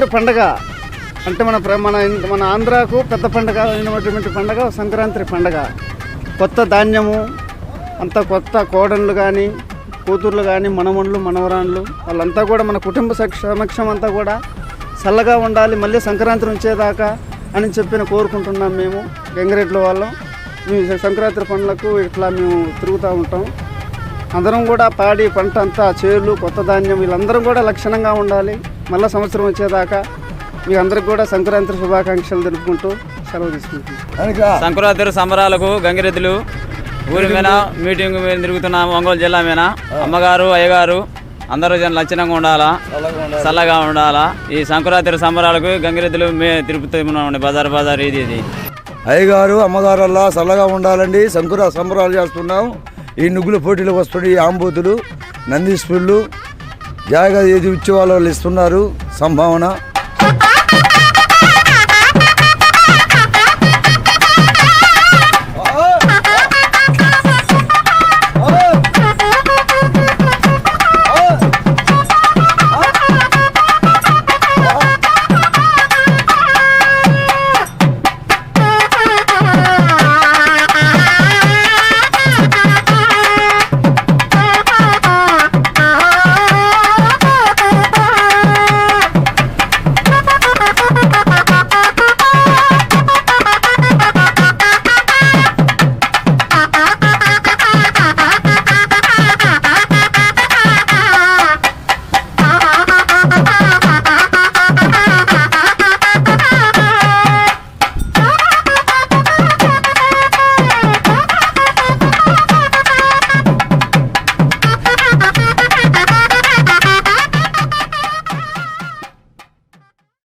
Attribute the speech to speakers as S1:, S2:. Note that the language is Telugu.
S1: పండగ అంటే మన ప్ర- మన మన ఆంధ్రాకు పెద్ద పండగ అయినటువంటి పండగ సంక్రాంతి పండగ. కొత్త ధాన్యము అంత కొత్త కోడళ్ళు కానీ కూతుర్లు కానీ మనమణులు మనవరాళ్ళు వాళ్ళంతా కూడా మన కుటుంబ సమక్షం అంతా కూడా చల్లగా ఉండాలి మళ్ళీ సంక్రాంతి ఉంచేదాకా అని చెప్పిన కోరుకుంటున్నాం మేము గంగిరెడ్ల వాళ్ళం. మేము సంక్రాంతి పండ్లకు ఇట్లా మేము తిరుగుతూ ఉంటాం. అందరం కూడా పాడి పంట అంతా చేలు కొత్త ధాన్యం వీళ్ళందరం కూడా లక్షణంగా ఉండాలి. మళ్ళీ సంవత్సరం వచ్చేదాకా మీ అందరికి కూడా సంక్రాంతి శుభాకాంక్షలు తెలుపుకుంటూ సెలవు తీసుకుంటున్నాం.
S2: సంక్రాంతి సంబరాలకు గంగిరెద్దులు ఊరి మీద మీటింగ్ మీద తిరుగుతున్నాం ఒంగోలు జిల్లా మీద. అమ్మగారు అయ్యగారు అందరూ జన లక్షణంగా ఉండాలా చల్లగా ఉండాలా. ఈ సంక్రాంతి సంబరాలకు గంగిరెద్దులు మే తిరుపతి బజార్ బజార్ ఇది ఇది.
S3: అయ్యగారు అమ్మగారు అలా చల్లగా ఉండాలండి. సంకుర సంబరాలు చేస్తున్నాం. ఈ నుగ్గుల పోటీలకు వస్తున్న ఈ ఆంబూతులు నందీశ్వరులు జాగా ఏది ఇచ్చే వాళ్ళు ఇస్తున్నారు సంభావన